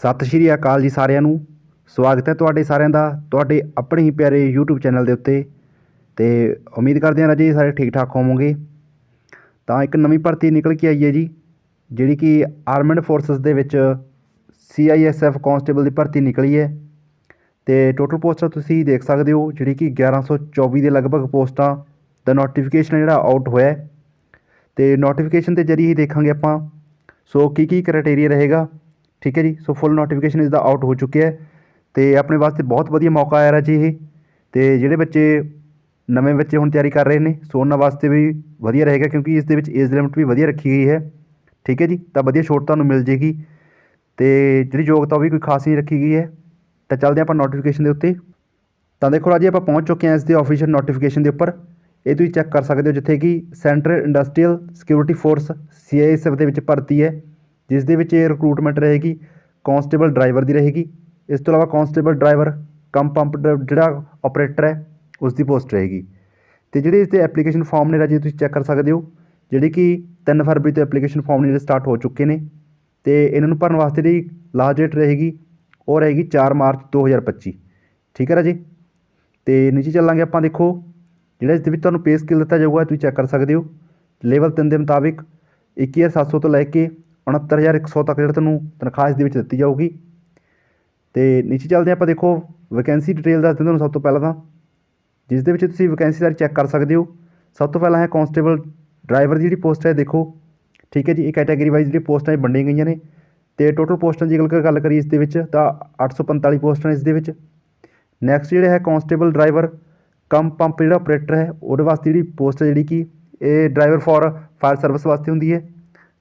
ਸਤਿ ਸ਼੍ਰੀ ਅਕਾਲ ਜੀ ਸਾਰਿਆਂ ਨੂੰ। ਸਵਾਗਤ ਹੈ ਤੁਹਾਡੇ ਸਾਰਿਆਂ ਦਾ ਤੁਹਾਡੇ ਆਪਣੇ ਹੀ ਪਿਆਰੇ YouTube ਚੈਨਲ ਦੇ ਉੱਤੇ। ਤੇ ਉਮੀਦ ਕਰਦੇ ਹਾਂ ਰਾਜੇ ਸਾਰੇ ਠੀਕ ਠਾਕ ਹੋਵੋਗੇ। ਤਾਂ ਇੱਕ ਨਵੀਂ ਭਰਤੀ ਨਿਕਲ ਕੇ ਆਈ ਹੈ ਜੀ, ਜਿਹੜੀ ਕਿ ਆਰਮਡ ਫੋਰਸਸ ਦੇ ਵਿੱਚ CISF ਕਾਂਸਟੇਬਲ ਦੀ ਭਰਤੀ ਨਿਕਲੀ ਹੈ। ਤੇ ਟੋਟਲ ਪੋਸਟਾਂ ਤੁਸੀਂ ਦੇਖ ਸਕਦੇ ਹੋ, ਜਿਹੜੀ ਕਿ 1124 ਦੇ ਲਗਭਗ ਪੋਸਟਾਂ ਦਾ ਨੋਟੀਫਿਕੇਸ਼ਨ ਜਿਹੜਾ ਆਊਟ ਹੋਇਆ ਹੈ। ਤੇ ਨੋਟੀਫਿਕੇਸ਼ਨ ਦੇ ਜਰੀਏ ਹੀ ਦੇਖਾਂਗੇ ਆਪਾਂ। ਸੋ ਕੀ ਕੀ ਕ੍ਰਾਈਟੇਰੀਆ ਰਹੇਗਾ? ਠੀਕ ਹੈ ਜੀ ਸੋ ਫੁੱਲ ਨੋਟੀਫਿਕੇਸ਼ਨ ਇਸ ਦਾ ਆਊਟ ਹੋ ਚੁੱਕਿਆ ਹੈ ਤੇ ਆਪਣੇ ਵਾਸਤੇ ਬਹੁਤ ਵਧੀਆ ਮੌਕਾ ਆਇਆ ਜੀ ਇਹ। ਤੇ ਜਿਹੜੇ ਬੱਚੇ ਨਵੇਂ ਬੱਚੇ ਹੁਣ ਤਿਆਰੀ ਕਰ ਰਹੇ ਨੇ ਸੋ ਉਹਨਾਂ ਵਾਸਤੇ ਵੀ ਵਧੀਆ ਰਹੇਗਾ ਕਿਉਂਕਿ ਇਸ ਦੇ ਵਿੱਚ ਏਜ ਲਿਮਿਟ ਵੀ ਵਧੀਆ ਰੱਖੀ ਗਈ ਹੈ। ਠੀਕ ਹੈ ਜੀ, ਤਾਂ ਵਧੀਆ ਛੋਟ ਤੁਹਾਨੂੰ ਮਿਲ ਜੇਗੀ। ਤੇ ਜਿਹੜੀ ਯੋਗਤਾ ਉਹ ਵੀ ਕੋਈ ਖਾਸ ਨਹੀਂ ਰੱਖੀ ਗਈ ਹੈ। ਤਾਂ ਚੱਲਦੇ ਆਪਾਂ ਨੋਟੀਫਿਕੇਸ਼ਨ ਦੇ ਉੱਤੇ। ਤਾਂ ਦੇਖੋ ਰਾਜੀ, ਆਪਾਂ ਪਹੁੰਚ ਚੁੱਕੇ ਹਾਂ ਇਸ ਦੇ ਆਫੀਸ਼ੀਅਲ ਨੋਟੀਫਿਕੇਸ਼ਨ ਦੇ ਉੱਪਰ। ਇਹ ਤੁਸੀਂ ਚੈੱਕ ਕਰ ਸਕਦੇ ਹੋ ਜਿੱਥੇ ਕਿ centre industrial security force CISF ਦੇ ਵਿੱਚ ਭਰਤੀ ਹੈ। ਜਿਸ ਦੇ ਵਿੱਚ ਇਹ ਰਿਕਰੂਟਮੈਂਟ ਰਹੇਗੀ ਕਾਂਸਟੇਬਲ ਡਰਾਈਵਰ ਦੀ ਰਹੇਗੀ। ਇਸ ਤੋਂ ਇਲਾਵਾ ਕਾਂਸਟੇਬਲ ਡਰਾਈਵਰ ਕਮ ਪੰਪ ਡ- ਜਿਹੜਾ ਆਪਰੇਟਰ ਹੈ ਉਸ ਦੀ ਪੋਸਟ ਰਹੇਗੀ। ਤੇ ਜਿਹੜੇ ਇਸ ਦੇ ਐਪਲੀਕੇਸ਼ਨ ਫਾਰਮ ਨੇ ਰਾਜੇ, ਤੁਸੀਂ ਚੈੱਕ ਕਰ ਸਕਦੇ ਹੋ, ਜਿਹੜੇ ਕਿ 3 ਫਰਵਰੀ ਤੋਂ ਐਪਲੀਕੇਸ਼ਨ ਫਾਰਮ ਨੇ ਸਟਾਰਟ ਹੋ ਚੁੱਕੇ ਨੇ, ਤੇ ਇਹਨਾਂ ਨੂੰ ਭਰਨ ਵਾਸਤੇ ਜਿਹੜੀ ਲਾਸਟ ਡੇਟ ਰਹੇਗੀ, ਉਹ ਰਹੇਗੀ 4 ਮਾਰਚ 2025 ਠੀਕ ਹੈ ਰਾਜੇ? ਤੇ ਨੀਚੇ ਚੱਲਾਂਗੇ ਆਪਾਂ, ਦੇਖੋ, ਜਿਹੜਾ ਇਸ ਦੇ ਵਿੱਚ ਤੁਹਾਨੂੰ ਪੇ ਸਕਿੱਲ ਦਿੱਤਾ ਜਾਊਗਾ, ਤੁਸੀਂ ਚੈੱਕ ਕਰ ਸਕਦੇ ਹੋ। ਲੈਵਲ 3 ਦੇ ਮੁਤਾਬਿਕ 21700 ਤੋਂ ਲੈ ਕੇ 69100 ਤੱਕ ਜਿਹੜਾ ਤੁਹਾਨੂੰ ਤਨਖਾਹ ਇਸ ਦੇ ਵਿੱਚ ਦਿੱਤੀ ਜਾਊਗੀ। ਤੇ ਨੀਚੇ ਚੱਲਦੇ ਹਾਂ ਆਪਾਂ ਦੇਖੋ ਵੈਕੈਂਸੀ ਡਿਟੇਲ ਦੱਸ ਦਿੰਦਾ ਤੁਹਾਨੂੰ ਸਭ ਤੋਂ ਪਹਿਲਾਂ ਤਾਂ। ਜਿਸ ਦੇ ਵਿੱਚ ਤੁਸੀਂ ਵੈਕੈਂਸੀ ਸਾਰੀ ਚੈੱਕ ਕਰ ਸਕਦੇ ਹੋ। ਸਭ ਤੋਂ ਪਹਿਲਾਂ ਹੈ ਕਾਂਸਟੇਬਲ ਡਰਾਈਵਰ ਦੀ ਜਿਹੜੀ ਪੋਸਟ ਹੈ ਦੇਖੋ। ਠੀਕ ਹੈ ਜੀ, ਇਹ ਕੈਟਾਗਰੀ ਵਾਈਜ਼ ਜਿਹੜੀ ਪੋਸਟਾਂ ਇਹ ਵੰਡੀਆਂ ਗਈਆਂ ਨੇ। ਤੇ ਟੋਟਲ ਪੋਸਟਾਂ ਦੀ ਜੇਕਰ ਗੱਲ ਕਰੀਏ ਇਸ ਦੇ ਵਿੱਚ ਤਾਂ 845 ਪੋਸਟਾਂ ਇਸ ਦੇ ਵਿੱਚ। ਨੈਕਸਟ ਜਿਹੜਾ ਹੈ ਕਾਂਸਟੇਬਲ ਡਰਾਈਵਰ ਕਮ ਪੰਪ ਜਿਹੜਾ ਆਪਰੇਟਰ ਹੈ, ਉਹਦੇ ਵਾਸਤੇ ਜਿਹੜੀ ਪੋਸਟ ਹੈ ਜਿਹੜੀ ਕਿ, ਇਹ ਡਰਾਈਵਰ ਫॉर ਫਾਇਰ ਸਰਵਿਸ ਵਾਸਤੇ ਹੁੰਦੀ ਹੈ।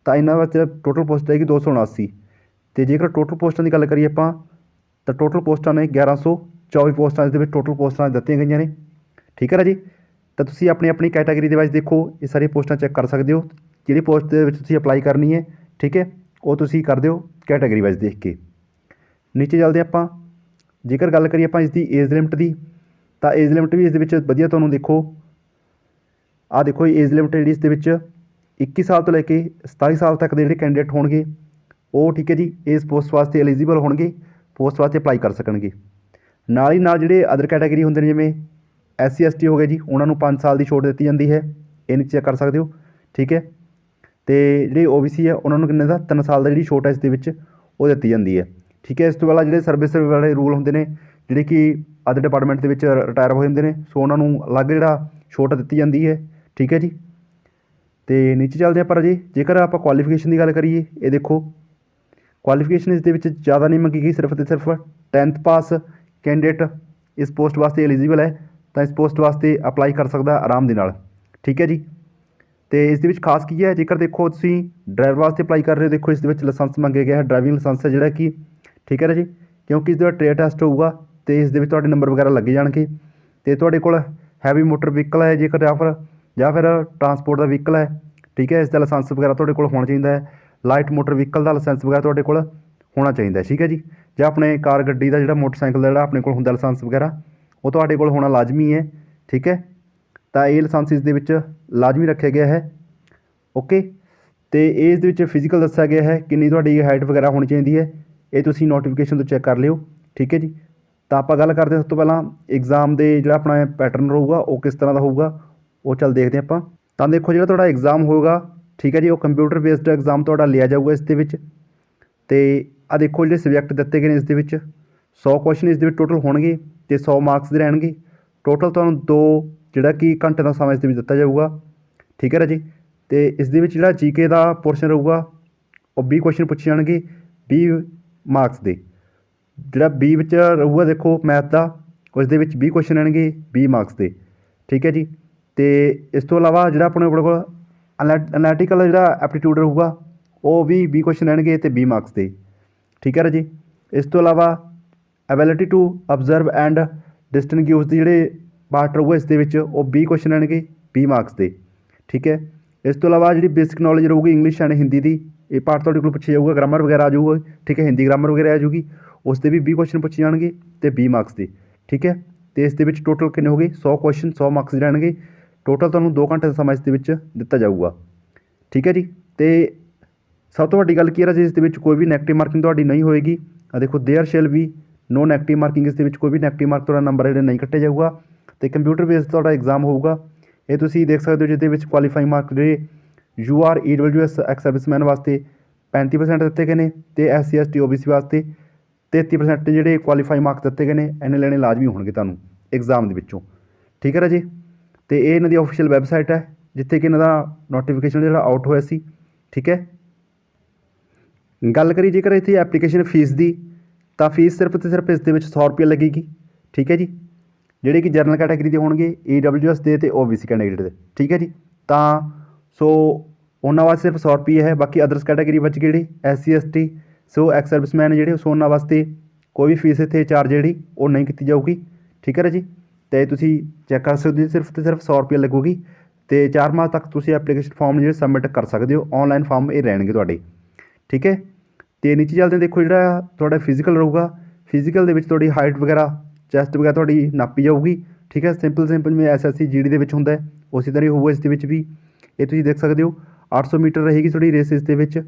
ਤਾਂ ਇਹਨਾਂ ਵਾਸਤੇ ਟੋਟਲ ਪੋਸਟ ਹੈਗੀ 279 ਤੇ ਜੇਕਰ ਟੋਟਲ ਪੋਸਟਾਂ ਦੀ ਗੱਲ ਕਰੀਏ ਆਪਾਂ, ਤਾਂ ਟੋਟਲ ਪੋਸਟਾਂ ਨੇ 1124 ਪੋਸਟਾਂ ਇਸ ਦੇ ਵਿੱਚ ਟੋਟਲ ਪੋਸਟਾਂ ਦਿੱਤੀਆਂ ਗਈਆਂ ਨੇ। ਠੀਕ ਹੈ ਜੀ? ਤਾਂ ਤੁਸੀਂ ਆਪਣੀ ਆਪਣੀ ਕੈਟਾਗਰੀ ਦੇ ਵਿੱਚ ਦੇਖੋ, ਇਹ ਸਾਰੀਆਂ ਪੋਸਟਾਂ ਚੈੱਕ ਕਰ ਸਕਦੇ ਹੋ। ਜਿਹੜੀ ਪੋਸਟ ਦੇ ਵਿੱਚ ਤੁਸੀਂ ਅਪਲਾਈ ਕਰਨੀ ਹੈ, ਠੀਕ ਹੈ, ਉਹ ਤੁਸੀਂ ਕਰ ਦਿਓ ਕੈਟਾਗਰੀ ਵਾਈਜ਼ ਦੇਖ ਕੇ। ਨੀਚੇ ਚੱਲਦੇ ਆਪਾਂ। ਜੇਕਰ ਗੱਲ ਕਰੀਏ ਆਪਾਂ ਇਸ ਦੀ ਏਜ ਲਿਮਟ ਦੀ, ਤਾਂ ਏਜ ਲਿਮਟ ਵੀ ਇਸ ਦੇ ਵਿੱਚ ਵਧੀਆ ਤੁਹਾਨੂੰ ਦੇਖੋ। ਆਹ ਦੇਖੋ ਏਜ ਲਿਮਟ ਜਿਹੜੀ ਇਸ ਦੇ ਵਿੱਚ 21 ਸਾਲ ਤੋਂ ਲੈ ਕੇ 27 ਸਾਲ ਤੱਕ ਦੇ ਜਿਹੜੇ ਕੈਂਡੀਡੇਟ ਹੋਣਗੇ, ਉਹ ਠੀਕ ਹੈ ਜੀ, ਇਸ ਪੋਸਟ ਵਾਸਤੇ ਐਲੀਜੀਬਲ ਹੋਣਗੇ ਪੋਸਟ ਵਾਸਤੇ ਅਪਲਾਈ ਕਰ ਸਕਣਗੇ। ਨਾਲ ਹੀ ਨਾਲ ਜਿਹੜੇ ਅਦਰ ਕੈਟਾਗਰੀ ਹੁੰਦੇ ਨੇ, ਜਿਵੇਂ ਐਸ ਸੀ ਐਸ ਟੀ ਹੋ ਗਏ ਜੀ, ਉਹਨਾਂ ਨੂੰ 5 ਸਾਲ ਦੀ ਛੋਟ ਦਿੱਤੀ ਜਾਂਦੀ ਹੈ, ਇਹ ਨੀਚੇ ਚੈੱਕ ਕਰ ਸਕਦੇ ਹੋ, ਠੀਕ ਹੈ। ਤੇ ਜਿਹੜੇ OBC ਹੈ, ਉਹਨਾਂ ਨੂੰ ਕਿੰਨੇ ਦਾ 3 ਸਾਲ ਦਾ ਜਿਹੜੀ ਛੋਟ ਹੈ, ਇਸ ਦੇ ਵਿੱਚ ਉਹ ਦਿੱਤੀ ਜਾਂਦੀ ਹੈ, ਠੀਕ ਹੈ। ਇਸ ਤੋਂ ਇਲਾਵਾ ਜਿਹੜੇ ਸਰਵਿਸ ਵਾਲੇ ਰੂਲ ਹੁੰਦੇ ਨੇ, ਜਿਹੜੇ ਕਿ ਅਦਰ ਡਿਪਾਰਟਮੈਂਟ ਦੇ ਵਿੱਚ ਰਿਟਾਇਰ ਹੋਏ ਹੁੰਦੇ ਨੇ, ਸੋ ਉਹਨਾਂ ਨੂੰ ਅਲੱਗ ਜਿਹੜਾ ਛੋਟ ਦਿੱਤੀ ਜਾਂਦੀ ਹੈ, ਠੀਕ ਹੈ ਜੀ। ਤੇ ਨੀਚੇ ਚੱਲਦੇ ਹਾਂ ਪਰ ਜੀ ਜੇਕਰ ਆਪਾਂ ਕੁਆਲੀਫਿਕੇਸ਼ਨ ਦੀ ਗੱਲ ਕਰੀਏ, ਇਹ ਦੇਖੋ। ਕੁਆਲੀਫਿਕੇਸ਼ਨ ਇਸ ਦੇ ਵਿੱਚ ਜ਼ਿਆਦਾ ਨਹੀਂ ਮੰਗੀ ਗਈ, ਸਿਰਫ ਤੇ ਸਿਰਫ 10th ਪਾਸ ਕੈਂਡੀਡੇਟ ਇਸ ਪੋਸਟ ਵਾਸਤੇ ਐਲੀਜੀਬਲ ਹੈ, ਤਾਂ ਇਸ ਪੋਸਟ ਵਾਸਤੇ ਅਪਲਾਈ ਕਰ ਸਕਦਾ ਆਰਾਮ ਦੇ ਨਾਲ। ਠੀਕ ਹੈ ਜੀ? ਤੇ ਇਸ ਦੇ ਵਿੱਚ ਖਾਸ ਕੀ ਹੈ, ਜੇਕਰ ਦੇਖੋ ਤੁਸੀਂ ਡਰਾਈਵਰ ਵਾਸਤੇ ਅਪਲਾਈ ਕਰ ਰਹੇ ਹੋ, ਦੇਖੋ ਇਸ ਦੇ ਵਿੱਚ ਲਾਇਸੈਂਸ ਮੰਗਿਆ ਗਿਆ ਹੈ ਡਰਾਈਵਿੰਗ ਲਾਇਸੈਂਸ ਹੈ ਜਿਹੜਾ ਕਿ, ਠੀਕ ਹੈ ਨਾ ਜੀ ਕਿਉਂਕਿ ਇਸ ਦਾ ਟ੍ਰੇਡ ਟੈਸਟ ਹੋਊਗਾ, ਤੇ ਇਸ ਦੇ ਵਿੱਚ ਤੁਹਾਡੇ ਨੰਬਰ ਵਗੈਰਾ ਲੱਗੇ ਜਾਣਗੇ। ਤੇ ਤੁਹਾਡੇ ਕੋਲ ਹੈਵੀ ਮੋਟਰ ਵਹੀਕਲ ਹੈ, ਜੇਕਰ ਜਾਂ ਫਿਰ ਜਾਂ ਫਿਰ ਟਰਾਂਸਪੋਰਟ ਦਾ ਵਹੀਕਲ ਹੈ, ਠੀਕ ਹੈ, ਇਸ ਦਾ ਲਾਇਸੈਂਸ ਵਗੈਰਾ ਤੁਹਾਡੇ ਕੋਲ ਹੋਣਾ ਚਾਹੀਦਾ ਹੈ ਲਾਈਟ ਮੋਟਰ ਵਹੀਕਲ ਦਾ ਲਾਇਸੈਂਸ ਵਗੈਰਾ ਤੁਹਾਡੇ ਕੋਲ ਹੋਣਾ ਚਾਹੀਦਾ ਠੀਕ ਹੈ ਜੀ, ਜਾਂ ਆਪਣੇ ਕਾਰ ਗੱਡੀ ਦਾ ਜਿਹੜਾ ਮੋਟਰਸਾਈਕਲ ਦਾ ਜਿਹੜਾ ਆਪਣੇ ਕੋਲ ਹੁੰਦਾ ਲਾਇਸੈਂਸ ਵਗੈਰਾ, ਉਹ ਤੁਹਾਡੇ ਕੋਲ ਹੋਣਾ ਲਾਜ਼ਮੀ ਹੈ, ਠੀਕ ਹੈ, ਤਾਂ ਇਹ ਲਾਇਸੈਂਸ ਇਸ ਦੇ ਵਿੱਚ ਲਾਜ਼ਮੀ ਰੱਖਿਆ ਗਿਆ ਹੈ ਓਕੇ ਤੇ ਇਸ ਦੇ ਵਿੱਚ ਫਿਜ਼ੀਕਲ ਦੱਸਿਆ ਗਿਆ ਹੈ ਕਿੰਨੀ ਤੁਹਾਡੀ ਹਾਈਟ ਵਗੈਰਾ ਹੋਣੀ ਚਾਹੀਦੀ ਹੈ, ਇਹ ਤੁਸੀਂ ਨੋਟੀਫਿਕੇਸ਼ਨ ਤੋਂ ਚੈੱਕ ਕਰ ਲਿਓ, ਠੀਕ ਹੈ ਜੀ, ਤਾਂ ਆਪਾਂ ਗੱਲ ਕਰਦੇ ਸਭ ਤੋਂ ਪਹਿਲਾਂ ਐਗਜ਼ਾਮ ਦੇ ਜਿਹੜਾ ਆਪਣਾ ਪੈਟਰਨ ਰਹੂਗਾ, ਉਹ ਕਿਸ ਤਰ੍ਹਾਂ ਦਾ ਹੋਊਗਾ ਉਹ ਚੱਲ ਦੇਖਦੇ ਹਾਂ ਆਪਾਂ। ਤਾਂ ਦੇਖੋ ਜਿਹੜਾ ਤੁਹਾਡਾ ਐਗਜ਼ਾਮ ਹੋਊਗਾ, ਠੀਕ ਹੈ ਜੀ, ਉਹ ਕੰਪਿਊਟਰ ਬੇਸਡ ਐਗਜ਼ਾਮ ਤੁਹਾਡਾ ਲਿਆ ਜਾਊਗਾ ਇਸ ਦੇ ਵਿੱਚ। ਤੇ ਆ ਦੇਖੋ ਜਿਹੜੇ ਸਬਜੈਕਟ ਦਿੱਤੇ ਗਏ ਨੇ ਇਸ ਦੇ ਵਿੱਚ। 100 ਕੁਐਸਚਨ ਇਸ ਦੇ ਵਿੱਚ ਟੋਟਲ ਹੋਣਗੇ ਤੇ 100 ਮਾਰਕਸ ਦੇ ਰਹਿਣਗੇ। ਟੋਟਲ ਤੁਹਾਨੂੰ ਦੋ, ਜਿਹੜਾ ਕਿ ਘੰਟੇ ਦਾ ਸਮਾਂ ਇਸ ਦੇ ਵਿੱਚ ਦਿੱਤਾ ਜਾਊਗਾ। ਠੀਕ ਹੈ ਰਾਜੀ, ਤੇ ਇਸ ਦੇ ਵਿੱਚ ਜਿਹੜਾ ਜੀਕੇ ਦਾ ਪੋਰਸ਼ਨ ਰਹੂਗਾ, ਉਹ 20 ਕੁਐਸਚਨ ਪੁੱਛੇ ਜਾਣਗੇ 20 ਮਾਰਕਸ ਦੇ। ਜਿਹੜਾ 20 ਵਿੱਚ ਰਹੂਗਾ ਦੇਖੋ ਮੈਥ ਦਾ, ਉਸ ਦੇ ਵਿੱਚ 20 ਕੁਐਸਚਨ ਰਹਿਣਗੇ 20 ਮਾਰਕਸ ਦੇ। ਠੀਕ ਹੈ ਜੀ ਅਤੇ ਇਸ ਤੋਂ ਇਲਾਵਾ ਜਿਹੜਾ ਆਪਣੇ ਆਪਣੇ ਕੋਲ ਅਨੈ ਐਨਾਲਿਟੀਕਲ ਜਿਹੜਾ ਐਪਟੀਟਿਊਡ ਰਹੇਗਾ, ਉਹ ਵੀ 20 ਕੁਐਸਚਨ ਰਹਿਣਗੇ ਅਤੇ ਵੀਹ ਮਾਰਕਸ ਦੇ। ਠੀਕ ਹੈ ਰਾਜੀ? ਇਸ ਤੋਂ ਇਲਾਵਾ ability to observe and distinguish ਦੇ ਜਿਹੜੇ ਪਾਰਟ ਰਹੂਗਾ, ਇਸ ਦੇ ਵਿੱਚ ਉਹ ਵੀਹ ਕੁਸ਼ਚਨ ਰਹਿਣਗੇ ਵੀਹ ਮਾਰਕਸ ਦੇ। ਠੀਕ ਹੈ? ਇਸ ਤੋਂ ਇਲਾਵਾ ਜਿਹੜੀ ਬੇਸਿਕ ਨੌਲੇਜ ਰਹੂਗੀ ਇੰਗਲਿਸ਼ ਐਂਡ ਹਿੰਦੀ ਦੀ, ਇਹ ਪਾਰਟ ਤੁਹਾਡੇ ਕੋਲ ਪੁੱਛਿਆ ਜਾਊਗਾ ਗ੍ਰਾਮਰ ਵਗੈਰਾ ਆ ਜਾਊਗਾ, ਠੀਕ ਹੈ? ਹਿੰਦੀ ਗ੍ਰਾਮਰ ਵਗੈਰਾ ਆ ਜਾਊਗੀ, ਉਸ ਦੇ ਵੀ 20 ਕੁਐਸਚਨ ਪੁੱਛੇ ਜਾਣਗੇ ਤੇ 20 ਮਾਰਕਸ ਦੇ। ਠੀਕ ਹੈ? ਤੇ ਇਸ ਦੇ ਵਿੱਚ ਟੋਟਲ ਕਿੰਨੇ ਹੋ ਗਏ? 100 ਕੁਐਸਚਨ 100 ਮਾਰਕਸ ਰਹਿਣਗੇ ਟੋਟਲ ਤੁਹਾਨੂੰ 2 ਘੰਟੇ ਦਾ ਸਮਾਂ ਇਸ ਦੇ ਵਿੱਚ ਦਿੱਤਾ ਜਾਊਗਾ। ਠੀਕ ਹੈ ਜੀ? ਤੇ ਸਭ ਤੋਂ ਵੱਡੀ ਗੱਲ ਕੀ ਹੈ ਜੀ ਇਸ ਦੇ ਵਿੱਚ ਕੋਈ ਵੀ ਨੈਗੇਟਿਵ ਮਾਰਕਿੰਗ ਤੁਹਾਡੀ ਨਹੀਂ ਹੋਏਗੀ। ਆ ਦੇਖੋ there shall be no negative marking ਇਸ ਦੇ ਵਿੱਚ ਕੋਈ ਵੀ ਨੈਗੇਟਿਵ ਮਾਰਕ ਤੁਹਾਡਾ ਨੰਬਰ ਜਿਹੜੇ ਨਹੀਂ ਕੱਟਿਆ ਜਾਊਗਾ। ਤੇ ਕੰਪਿਊਟਰ ਬੇਸ ਤੁਹਾਡਾ ਐਗਜ਼ਾਮ ਹੋਊਗਾ। ਇਹ ਤੁਸੀਂ ਦੇਖ ਸਕਦੇ ਹੋ ਜਿਹਦੇ ਵਿੱਚ ਕੁਆਲੀਫਾਈ ਮਾਰਕ ਜਿਹੜੇ U R E W S ex serviceman ਵਾਸਤੇ 35% ਦਿੱਤੇ ਗਏ ਨੇ ਤੇ S C S T OBC ਵਾਸਤੇ 33% ਜਿਹੜੇ ਕੁਆਲੀਫਾਈ ਮਾਰਕ ਦਿੱਤੇ ਗਏ ਨੇ ਇਹਨੇ ਲੈਣੇ ਲਾਜ਼ਮੀ ਹੋਣਗੇ ਤੁਹਾਨੂੰ ਐਗਜ਼ਾਮ ਦੇ ਵਿੱਚੋਂ। ਠੀਕ ਹੈ ਰਾਜੇ? ਤੇ ਇਹ ਇਹਨਾਂ ਦੀ ਆਫੀਸ਼ੀਅਲ ਵੈਬਸਾਈਟ ਹੈ, ਜਿੱਥੇ ਕਿ ਇਹਨਾਂ ਦਾ ਨੋਟੀਫਿਕੇਸ਼ਨ ਜਿਹੜਾ ਆਊਟ ਹੋਇਆ ਸੀ, ਠੀਕ ਹੈ? ਗੱਲ ਕਰੀ ਜੇਕਰ ਇੱਥੇ ਐਪਲੀਕੇਸ਼ਨ ਫੀਸ ਦੀ, ਤਾਂ ਫੀਸ ਸਿਰਫ ਤੇ ਸਿਰਫ ਇਸ ਦੇ ਵਿੱਚ 100 ਰੁਪਏ ਲੱਗੇਗੀ, ਠੀਕ ਹੈ ਜੀ? ਜਿਹੜੇ ਕਿ ਜਨਰਲ ਕੈਟਾਗਰੀ ਦੇ ਹੋਣਗੇ ਈਡਬਲਯੂਐਸ ਦੇ ਤੇ ਓਬੀਸੀ ਕੈਂਡੀਡੇਟ ਦੇ, ਠੀਕ ਹੈ ਜੀ? ਤਾਂ, ਸੋ ਉਹਨਾਂ ਵਾਸਤੇ ਸਿਰਫ 100 ਰੁਪਏ ਹੈ, ਬਾਕੀ ਅਦਰਸ ਕੈਟਾਗਰੀ ਵਿੱਚ ਜਿਹੜੇ SC ST so ex serviceman ਜਿਹੜੇ, ਸੋ ਉਹਨਾਂ ਵਾਸਤੇ ਕੋਈ ਵੀ ਫੀਸ ਇੱਥੇ ਚਾਰਜ ਜਿਹੜੀ, ਉਹ ਨਹੀਂ ਕੀਤੀ ਜਾਊਗੀ, ਠੀਕ ਹੈ ਜੀ ਤੇ ਤੁਸੀਂ ਚੈੱਕ ਕਰ ਸਕਦੇ ਹੋ ਸਿਰਫ ਤੇ ਸਿਰਫ 100 ਰੁਪਏ ਲੱਗੂਗੀ ਤੇ 4 ਮਾਹ ਤੱਕ ਤੁਸੀਂ ਐਪਲੀਕੇਸ਼ਨ ਫਾਰਮ ਜਿਹੜੇ ਸਬਮਿਟ ਕਰ ਸਕਦੇ ਹੋ ਆਨਲਾਈਨ ਫਾਰਮ ਇਹ ਰਹਿਣਗੇ ਤੁਹਾਡੇ। ਠੀਕ ਹੈ? ਤੇ ਨੀਚੇ ਚੱਲਦੇ ਦੇਖੋ ਜਿਹੜਾ ਤੁਹਾਡਾ ਫਿਜ਼ੀਕਲ ਰਹੂਗਾ ਫਿਜ਼ੀਕਲ ਦੇ ਵਿੱਚ ਤੁਹਾਡੀ ਹਾਈਟ ਵਗੈਰਾ ਚੈਸਟ ਵਗੈਰਾ ਤੁਹਾਡੀ ਨਾਪੀ ਜਾਊਗੀ। ਠੀਕ ਹੈ? ਸਿੰਪਲ ਸਿੰਪਲ ਜਿਵੇਂ ਐਸਐਸਸੀ ਜੀਡੀ ਦੇ ਵਿੱਚ ਹੁੰਦਾ ਉਸੇ ਤਰ੍ਹਾਂ ਹੀ ਹੋਊਗਾ ਇਸ ਦੇ ਵਿੱਚ ਵੀ। ਇਹ ਤੁਸੀਂ ਦੇਖ ਸਕਦੇ ਹੋ 800 ਮੀਟਰ ਰਹੇਗੀ ਤੁਹਾਡੀ ਰੇਸ ਇਸ ਦੇ ਵਿੱਚ।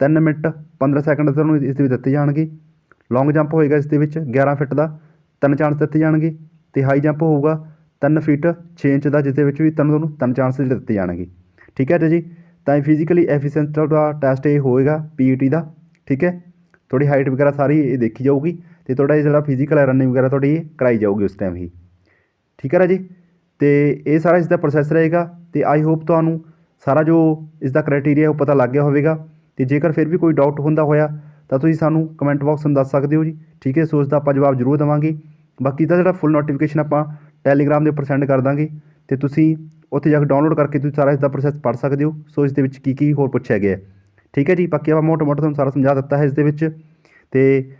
3 ਮਿੰਟ 15 ਸੈਕਿੰਡ ਤੁਹਾਨੂੰ ਇਸ ਦੇ ਵਿੱਚ ਦਿੱਤੇ ਜਾਣਗੇ। ਲੌਂਗ ਜੰਪ ਹੋਏਗਾ ਇਸ ਦੇ ਵਿੱਚ 11 ਫਿਟ ਦਾ। ਤਿੰਨ ਚਾਂਸ ਦਿੱਤੇ ਜਾਣਗੇ। ਤੇ ਹਾਈ ਜੰਪ ਹੋਊਗਾ 3 ਫੀਟ 6 ਇੰਚ ਦਾ ਜਿਸ ਦੇ ਵਿੱਚ ਵੀ ਤੁਹਾਨੂੰ ਤੁਹਾਨੂੰ ਤਿੰਨ ਚਾਂਸ ਦਿੱਤੇ ਜਾਣਗੇ। ਠੀਕ ਹੈ ਜੀ? ਤਾਂ ਇਹ ਫਿਜ਼ੀਕਲੀ ਐਫੀਸ਼ੀਐਂਟ ਦਾ ਟੈਸਟ ਇਹ ਹੋਏਗਾ ਪੀਈਟੀ ਦਾ, ਠੀਕ ਹੈ? ਤੁਹਾਡੀ ਹਾਈਟ ਵਗੈਰਾ ਸਾਰੀ ਇਹ ਦੇਖੀ ਜਾਊਗੀ ਤੇ ਤੁਹਾਡਾ ਇਹ ਜਿਹੜਾ ਫਿਜ਼ੀਕਲ ਹੈ ਰਨਿੰਗ ਵਗੈਰਾ ਤੁਹਾਡੀ ਇਹ ਕਰਾਈ ਜਾਊਗੀ ਉਸ ਟਾਈਮ ਹੀ। ਠੀਕ ਹੈ ਜੀ? ਤੇ ਇਹ ਸਾਰਾ ਇਸ ਦਾ ਪ੍ਰੋਸੈਸ ਰਹੇਗਾ ਤੇ ਆਈ ਹੋਪ ਤੁਹਾਨੂੰ ਸਾਰਾ ਜੋ ਇਸ ਦਾ ਕ੍ਰਾਈਟੇਰੀਆ ਉਹ ਪਤਾ ਲੱਗ ਗਿਆ ਹੋਵੇਗਾ ਤੇ ਜੇਕਰ ਫਿਰ ਵੀ ਕੋਈ ਡਾਊਟ ਹੁੰਦਾ ਹੋਇਆ ਤਾਂ ਤੁਸੀਂ ਸਾਨੂੰ ਕਮੈਂਟ ਬਾਕਸ ਨੂੰ ਦੱਸ ਸਕਦੇ ਹੋ ਜੀ। ਠੀਕ ਹੈ? ਸੋ ਇਸ ਦਾ ਆਪਾਂ ਜਵਾਬ ਜ਼ਰੂਰ ਦੇਵਾਂਗੇ। ਬਾਕੀ ਦਾ ਜਿਹੜਾ ਫੁੱਲ ਨੋਟੀਫਿਕੇਸ਼ਨ ਆਪਾਂ ਟੈਲੀਗ੍ਰਾਮ ਦੇ ਉੱਪਰ ਸੈਂਡ ਕਰ ਦਾਂਗੇ, ਤੇ ਤੁਸੀਂ ਉੱਥੇ ਜਾ ਕੇ ਡਾਊਨਲੋਡ ਕਰਕੇ ਤੁਸੀਂ ਸਾਰਾ ਇਸ ਦਾ ਪ੍ਰੋਸੈਸ ਪੜ੍ਹ ਸਕਦੇ ਹੋ। ਸੋ ਇਸ ਦੇ ਵਿੱਚ ਕੀ ਕੀ ਹੋਰ ਪੁੱਛਿਆ ਗਿਆ ਹੈ। ਠੀਕ ਹੈ ਜੀ, ਬਾਕੀ ਆਪਾਂ ਮੋਟਾ ਮੋਟਾ ਤੁਹਾਨੂੰ ਸਾਰਾ ਸਮਝਾ ਦਿੱਤਾ ਹੈ ਇਸ ਦੇ ਵਿੱਚ। ਤੇ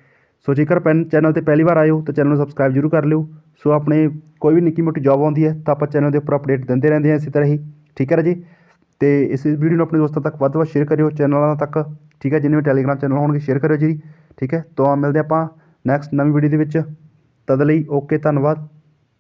ਸੋ ਜੇਕਰ ਪੈਨ ਚੈਨਲ ਤੇ ਪਹਿਲੀ ਵਾਰ ਆਏ ਹੋ, ਤਾਂ ਚੈਨਲ ਨੂੰ ਸਬਸਕ੍ਰਾਈਬ ਜ਼ਰੂਰ ਕਰ ਲਿਓ। ਸੋ ਆਪਣੇ ਕੋਈ ਵੀ ਨਿੱਕੀ ਮੋਟੀ ਜੌਬ ਆਉਂਦੀ ਹੈ, ਤਾਂ ਆਪਾਂ ਚੈਨਲ ਦੇ ਉੱਪਰ ਅਪਡੇਟ ਦਿੰਦੇ ਰਹਿੰਦੇ ਹਾਂ ਇਸੇ ਤਰ੍ਹਾਂ ਹੀ। ਠੀਕ ਹੈ ਜੀ? ਤੇ ਇਸ ਵੀਡੀਓ ਨੂੰ ਆਪਣੇ ਦੋਸਤਾਂ ਤੱਕ ਵੱਧ ਤੋਂ ਵੱਧ ਸ਼ੇਅਰ ਕਰਿਓ ਚੈਨਲਾਂ ਤੱਕ। ਠੀਕ ਹੈ, ਜਿੰਨੇ ਵੀ ਟੈਲੀਗ੍ਰਾਮ ਚੈਨਲ ਹੋਣਗੇ ਸ਼ੇਅਰ ਕਰਿਓ ਜੀ। ਠੀਕ ਹੈ, ਤਾਂ ਮਿਲਦੇ ਆਪਾਂ ਨੈਕਸਟ ਨਵੀਂ ਵੀਡੀਓ ਦੇ ਵਿੱਚ। ਤਦ ਲਈ ਓਕੇ ਧੰਨਵਾਦ।